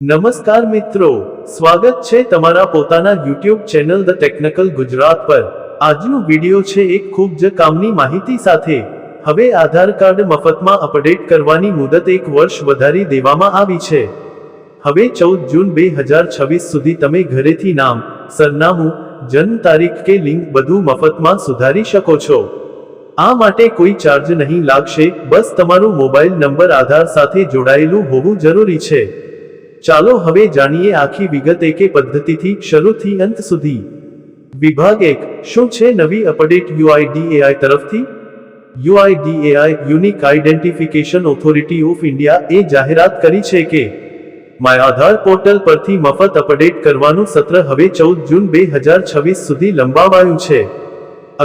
નમસ્કાર મિત્રો, સ્વાગત છે તમારા પોતાના YouTube channel the technical Gujarat પર. આજનો વિડિયો છે એક ખૂબ જ કામની માહિતી સાથે. હવે આધાર કાર્ડ મફતમાં અપડેટ કરવાની મુદત એક વર્ષ વધારી દેવામાં આવી છે. હવે ચૌદ જૂન બે હજાર છવ્વીસ સુધી તમે ઘરેથી નામ, સરનામું, જન્મ તારીખ કે લિંક બધું મફતમાં સુધારી શકો છો. આ માટે કોઈ ચાર્જ નહીં લાગશે, બસ તમારું મોબાઈલ નંબર, આધાર સાથે જોડાયેલું હોવું જરૂરી છે. ચાલો હવે જાણીએ આખી વિગત એકે પદ્ધતિથી શરૂથી અંત સુધી. વિભાગ એક, શું છે નવી અપડેટ યુઆઈડીએઆઈ તરફથી? UIDAI unique identification authority of India એ જાહેરાત કરી છે કે, માય આધાર પોર્ટલ પરથી મફત અપડેટ કરવાનું સત્ર હવે ચૌદ જૂન બે હજાર છવ્વીસ સુધી લંબાવાયું છે.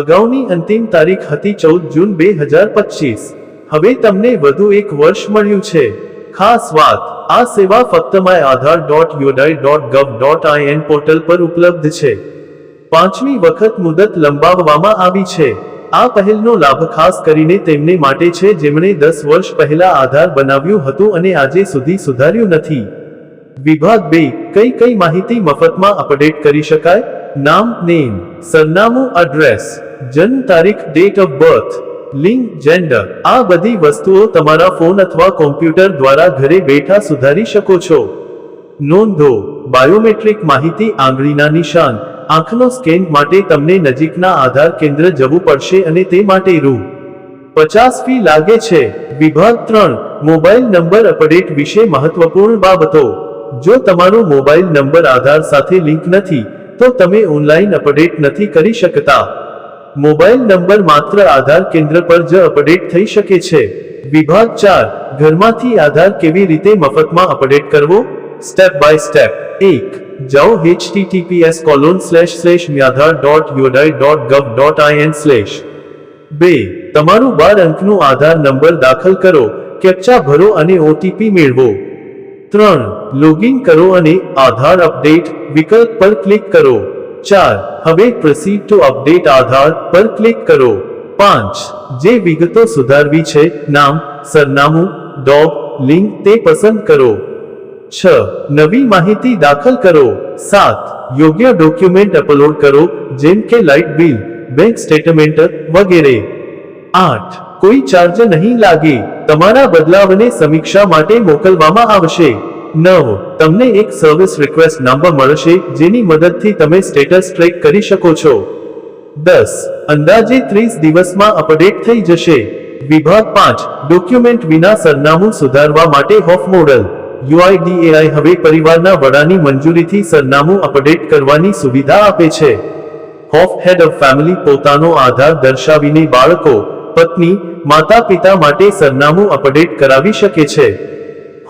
અગાઉની અંતિમ તારીખ હતી ચૌદ જૂન બે હજાર પચીસ. હવે તમને વધુ એક વર્ષ મળ્યું છે. ખાસ વાત આ સેવા ફક્ત my Aadhaar dot UIDAI dot gov dot IN portal પર ઉપલબ્ધ છે. પાંચમી વખત મુદત લંબાવવામાં આવી છે. આ પહેલનો લાભ ખાસ કરીને તેમને માટે છે જેમણે દસ વર્ષ પહેલા આધાર બનાવ્યું હતું અને આજે સુધી સુધાર્યું નથી. વિભાગ બે, કઈ કઈ માહિતી મફતમાં અપડેટ કરી શકાય? નામ, નેમ, સરનામું, એડ્રેસ, જન્મ તારીખ ડેટ ઓફ બર્થ લિંગ, જેન્ડર. આ બધી વસ્તુઓ તમારા ફોન અથવા કોમ્પ્યુટર દ્વારા ઘરે બેઠા સુધારી શકો છો. નોંધો, બાયોમેટ્રિક માહિતી આંગળીના નિશાન. આંખનો સ્કેન માટે તમને નજીકના આધાર કેન્દ્ર જવું પડશે અને તે માટે રૂ. પચાસ ફી લાગે છે. વિભાગ ત્રણ, મોબાઈલ નંબર અપડેટ વિશે મહત્વપૂર્ણ બાબતો. જો તમારો મોબાઈલ નંબર આધાર સાથે લિંક નથી, તો તમે ઓનલાઈન અપડેટ નથી કરી શકતા. મોબાઈલ નંબર માત્ર આધાર કેન્દ્ર પર જ અપડેટ થઈ શકે છે. વિભાગ ચાર, ઘરમાંથી આધાર કેવી રીતે મફતમાં અપડેટ કરવો? Step by step. એક, જાઓ https colon slash slash myaadhaar dot યુડાઈ dot gov dot in slash બે, તમારું બાર અંકનું આધાર નંબર દાખલ કરો, કેપ્ચા ભરો અને ઓટીપી મેળવો. ત્રણ, લોગિન કરો અને આધાર અપડેટ વિકલ્પ પર ક્લિક કરો. ચાર. હવે પ્રોસીડ ટુ અપડેટ આધાર પર ક્લિક કરો. પાંચ. જે વિગતો સુધારવી છે, નામ, સરનામું ડોગ લિંક તે પસંદ કરો. છ. નવી માહિતી દાખલ કરો. સાત. યોગ્ય ડોક્યુમેન્ટ અપલોડ કરો, જેમ કે લાઇટ બિલ બેંક સ્ટેટમેન્ટ વગેરે. આઠ. કોઈ ચાર્જ નહીં લાગે. તમારા બદલાવને સમીક્ષા માટે મોકલવામાં આવશે. નવ. તમને એક સર્વિસ રિક્વેસ્ટ નંબર મળશે, જેની મદદથી તમે સ્ટેટસ ટ્રેક કરી શકો છો. દસ. અંદાજે ત્રીસ દિવસમાં અપડેટ થઈ જશે. વિભાગ પાંચ. ડોક્યુમેન્ટ વિના સરનામું સુધારવા માટે હોફ મોડલ યુઆઈડીએઆઈ હવે પરિવારના વડાની મંજૂરીથી સરનામું અપડેટ કરવાની સુવિધા આપે છે. હોફ હેડ ઓફ ફેમિલી પોતાનો આધાર દર્શાવીને બાળકો, પત્ની માતા પિતા માટે સરનામું અપડેટ કરાવી શકે છે.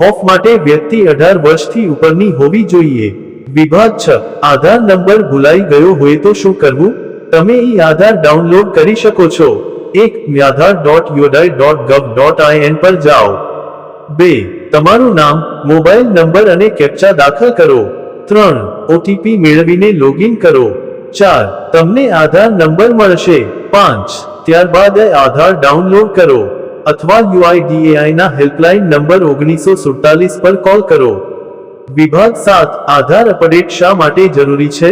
હોફ માટે વ્યક્તિ અઢાર વર્ષથી ઉપરની હોવી જોઈએ. વિભાગ છ. આધાર નંબર ભૂલાઈ ગયો હોય તો શું કરવું? તમે ઈ આધાર ડાઉનલોડ કરી શકો છો. એક Aadhaar dot UIDAI dot gov dot IN પર જાઓ. બે, તમારું નામ, મોબાઈલ નંબર અને કેપ્ચા દાખલ કરો. ત્રણ, ઓટીપી મેળવીને લોગિન કરો. ચાર, તમને આધાર નંબર મળશે. પાંચ, ત્યારબાદ આધાર ડાઉનલોડ કરો. અથવા યુઆઈડીએઆઈના હેલ્પલાઇન નંબર ઓગણીસો સુડતાલીસ પર કોલ કરો. વિભાગ સાત, આધાર અપડેટ શા માટે જરૂરી છે?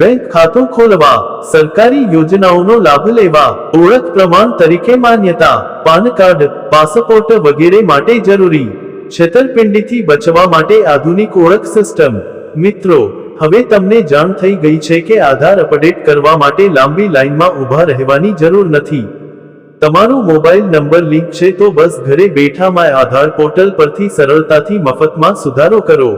બેંક ખાતું ખોલવા, સરકારી યોજનાઓનો લાભ લેવા, ઓળખ પ્રમાણ તરીકે માન્યતા, પાન કાર્ડ, પાસપોર્ટ વગેરે માટે જરૂરી. છેતરપિંડીથી બચવા માટે આધુનિક ઓળખ સિસ્ટમ. મિત્રો, હવે તમને જાણ થઈ ગઈ છે કે આધાર અપડેટ કરવા માટે લાંબી લાઇનમાં ઊભા રહેવાની જરૂર નથી. તમારો મોબાઈલ નંબર લિંક છે તો બસ ઘરે બેઠા માય આધાર પોર્ટલ પરથી સરળતાથી મફતમાં સુધારો કરો.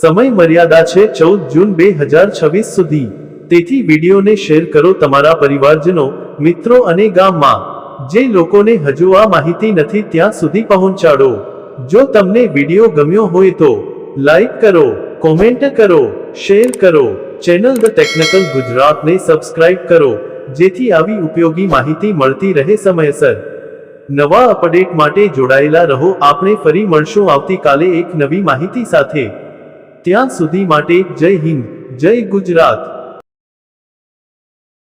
સમય મર્યાદા છે ચૌદ જૂન બે હજાર છવ્વીસ સુધી. તેથી વિડીયોને શેર કરો તમારા પરિવારજનો, મિત્રો અને ગામમાં. જે લોકોને હજુ આ માહિતી નથી ત્યાં સુધી પહોંચાડો. જો તમને વીડિયો ગમ્યો હોય તો, લાઈક કરો, કોમેન્ટ કરો, શેર કરો. ચેનલ ધ ટેકનિકલ ગુજરાતને સબસ્ક્રાઇબ કરો. જેથી આવી ઉપયોગી માહિતી મળતી રહે સમયસર. નવા અપડેટ માટે જોડાયેલા રહો, આપણે ફરી મળશું આવતીકાલે એક નવી માહિતી સાથે. ત્યાં સુધી માટે જય હિન્દ, જય ગુજરાત.